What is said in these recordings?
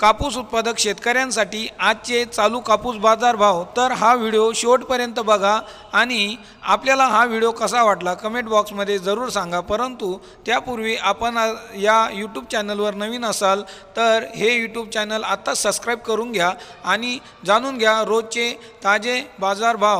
कापूस उत्पादक शेतकऱ्यांसाठी आजचे चालू कापूस बाजार भाव. तर हा व्हिडिओ शेवटपर्यंत बघा आणि आपल्याला हा व्हिडिओ कसा वाटला कमेंट बॉक्समध्ये जरूर सांगा. परंतु त्यापूर्वी आपण या यूट्यूब चॅनलवर नवीन असाल तर हे यूट्यूब चॅनल आत्ताच सबस्क्राईब करून घ्या आणि जाणून घ्या रोजचे ताजे बाजार भाव.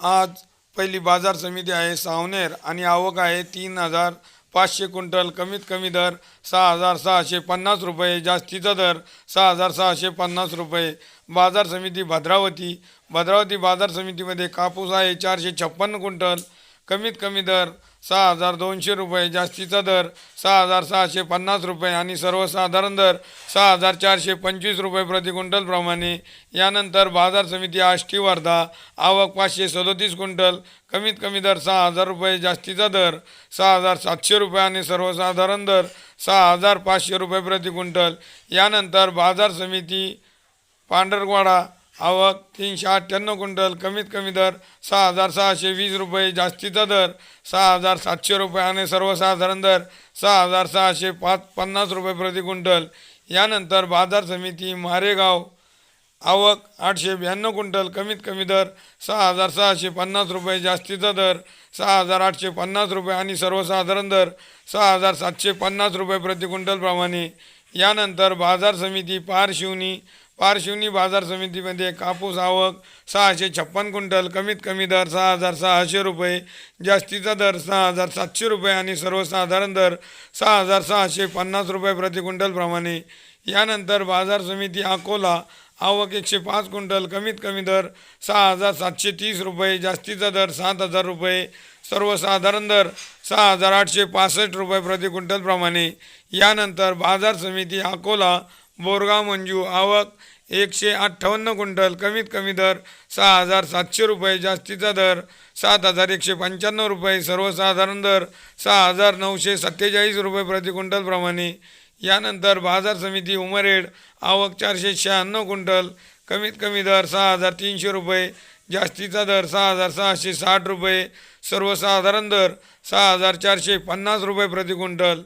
आज पहिली बाजार समिती आहे सावनेर आणि आवक आहे तीन हजार पाचशे क्विंटल कमीत कमी दर सहा हजार सहाशे पन्नास रुपये जास्तीचा दर सहा हजार सहाशे पन्नास रुपये. बाजार समिती भद्रावती. भद्रावती बाजार समितीमध्ये कापूस आहे चारशे छप्पन्न क्विंटल. कमीत कमी दर सहा हजार दोनशे रुपये जास्तीचा दर सहा हजार सहाशे पन्नास रुपये आणि सर्वसाधारण दर सहा हजार चारशे पंचवीस रुपये प्रति क्विंटल यानंतर बाजार समिती आष्टी वर्धा आवक पाचशे सदोतीस क्विंटल कमीत कमी दर सहा हजार रुपये जास्तीचा दर सहा हजार सातशे रुपये आणि सर्वसाधारण दर सहा हजार पाचशे रुपये प्रति क्विंटल. यानंतर बाजार समिती पांढरवाडा आवक तीनशे अठ्ठ्याण्णव क्विंटल कमीत कमी दर सहा हजार सहाशे वीस रुपये जास्तीचा दर सहा हजार सातशे रुपये आणि सर्वसाधारण दर सहा हजार सहाशे पाच पन्नास रुपये प्रति क्विंटल. यानंतर बाजार समिती मारेगाव आवक आठशे ब्याण्णव क्विंटल कमीत कमी दर सहा हजार सहाशे पन्नास रुपये जास्तीचा दर सहा हजार आठशे पन्नास रुपये आणि सर्वसाधारण दर सहा हजार सातशे पन्नास रुपये प्रति क्विंटलप्रमाणे यानंतर बाजार समिती पारशिवनी पारशिवनी बाजार समितीमध्ये कापूस आवक सहाशे छप्पन क्विंटल कमीत कमी दर सहा हजार सहाशे रुपये जास्तीचा दर सहा हजार सातशे रुपये आणि सर्वसाधारण दर सहा हजार सहाशे पन्नास रुपये प्रति क्विंटलप्रमाणे यानंतर बाजार समिती अकोला आवक एकशे पाच क्विंटल कमीत कमी दर सहा हजार सातशे तीस रुपये जास्तीचा दर सात हजार रुपये सर्वसाधारण दर सहा हजार आठशे पासष्ट रुपये प्रति क्विंटलप्रमाणे यानंतर बाजार समिती अकोला बोरगाव मंजू आवक एकशे अठ्ठावन्न क्विंटल कमीत कमी दर सहा हजार सातशे रुपये जास्तीचा दर सात हजार एकशे पंच्याण्णव रुपये सर्वसाधारण दर सहा हजार नऊशे सत्तेचाळीस रुपये प्रति क्विंटलप्रमाणे यानंतर बाजार समिती उमरेड आवक चारशे शहाण्णव क्विंटल कमीत कमी दर सहा हजार तीनशे रुपये जास्तीचा दर सहा हजार सहाशे साठ रुपये सर्वसाधारण दर सहा हजार चारशे पन्नास रुपये प्रति क्विंटल.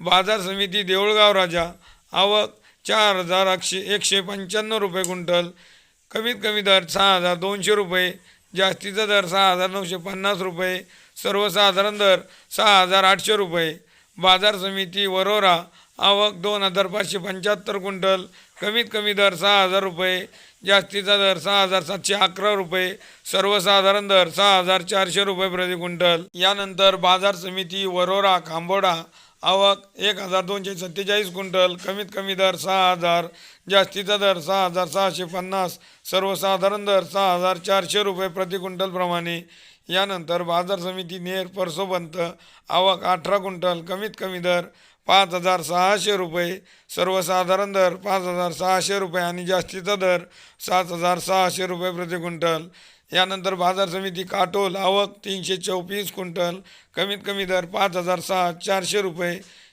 बाजार समिती देऊळगाव राजा आवक चार हजार एकशे एकशे पंच्याण्णव रुपये क्विंटल. कमीत कमी दर सहा हजार दोनशे रुपये जास्तीचा दर सहा हजार नऊशे पन्नास रुपये सर्वसाधारण दर सहा हजार आठशे रुपये. बाजार समिती वरोरा आवक दोन हजार पाचशे पंच्याहत्तर क्विंटल कमीत कमी दर सहा हजार रुपये जास्तीचा दर सहा हजार सातशे अकरा रुपये सर्वसाधारण दर सहा हजार चारशे रुपये प्रति क्विंटल. यानंतर बाजार समिती वरोरा खांबोडा आवक एक हजार दोनशे सत्तेचाळीस क्विंटल कमीत कमी दर सहा हजार जास्तीचा दर सहा हजार सहाशे पन्नास सर्वसाधारण दर सहा हजार चारशे रुपये प्रति क्विंटलप्रमाणे यानंतर बाजार समिती नेर परसोबंत आवक अठरा क्विंटल कमीत कमी दर पाच हजार सहाशे रुपये सर्वसाधारण दर पाच हजार सहाशे रुपये आणि जास्तीचा दर सात हजार सहाशे रुपये प्रति क्विंटल. यानंतर बाजार समिती काटोल आवक तीनशे चौतीस क्विंटल कमीत कमी दर पाच हजार सहा चारशे रुपये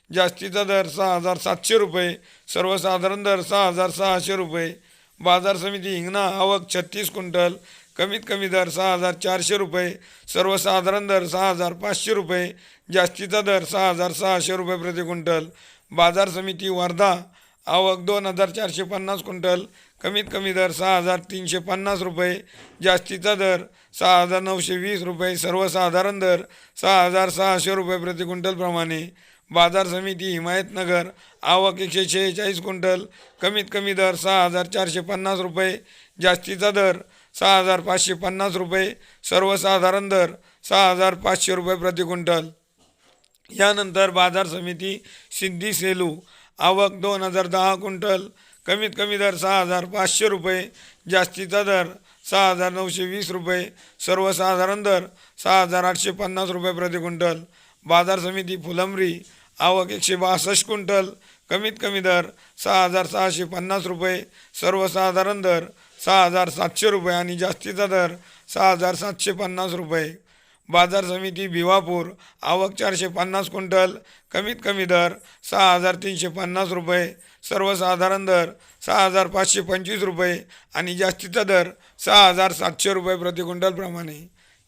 जास्तीचा दर सहा हजार सातशे रुपये सर्वसाधारण दर सहा हजार सहाशे रुपये बाजार समिती हिंगणा आवक छत्तीस क्विंटल कमीत कमी दर सहा हजार चारशे रुपये सर्वसाधारण दर सहा हजार पाचशे रुपये जास्तीचा दर सहा हजार सहाशे रुपये प्रति क्विंटल बाजार समिती वर्धा आवक दोन हजार चारशे पन्नास क्विंटल कमीत कमी दर सहा हजार तीनशे पन्नास रुपये जास्तीचा दर सहा हजार नऊशे वीस रुपये सर्वसाधारण दर सहा हजार सहाशे रुपये प्रति क्विंटलप्रमाणे बाजार समिती हिमायतनगर आवक एकशे शेहेचाळीस क्विंटल कमीत कमी दर सहा हजार चारशे पन्नास रुपये जास्तीचा दर सहा हजार पाचशे पन्नास रुपये सर्वसाधारण दर सहा हजार पाचशे रुपये प्रति क्विंटल. यानंतर बाजार समिती सिद्धी सेलू आवक दोन हजार दहा क्विंटल कमीत कमी दर सहा हजार पाचशे रुपये जास्तीचा दर सहा हजार नऊशे वीस रुपये सर्वसाधारण दर सहा हजार आठशे पन्नास रुपये प्रति क्विंटल. बाजार समिती फुलंबरी आवक एकशे बासष्ट क्विंटल कमीत कमी दर सहा हजार सहाशे पन्नास रुपये सर्वसाधारण दर सहा हजार सातशे रुपये आणि जास्तीचा दर सहा हजार सातशे पन्नास रुपये. बाजार समिती भिवापूर आवक चारशे पन्नास क्विंटल कमीत कमी दर सहा हजार तीनशे पन्नास रुपये सर्वसाधारण दर सहा हजार पाचशे पंचवीस रुपये आणि जास्तीचा दर सहा हजार सातशे रुपये प्रति क्विंटलप्रमाणे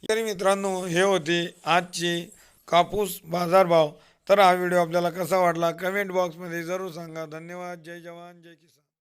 तरी मित्रांनो हे होते आजचे कापूस बाजारभाव. तर हा व्हिडिओ आपल्याला कसा वाटला? कमेंट बॉक्समध्ये जरूर सांगा. धन्यवाद. जय जवान. जय किसान.